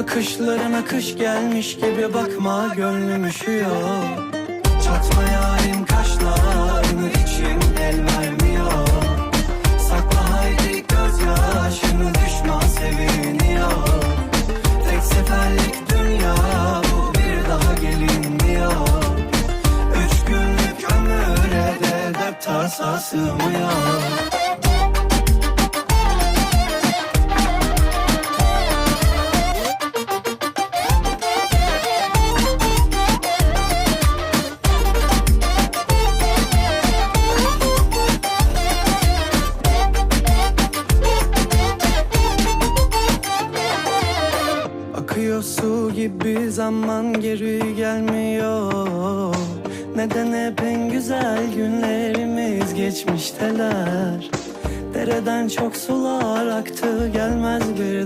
Bakışlarına kış gelmiş gibi bakma gönlüm üşüyor. Çatma yarim kaşlarını içim el vermiyor. Sakla haydi gözyaşını düşman seviniyor. Tek seferlik dünya bu bir daha gelinmiyor. Üç günlük ömüre de dert tasa sığmıyor Akıyor su gibi zaman geri gelmiyor. Neden hep en güzel günlerimiz geçmişteler? Dereden çok sular aktı gelmez bir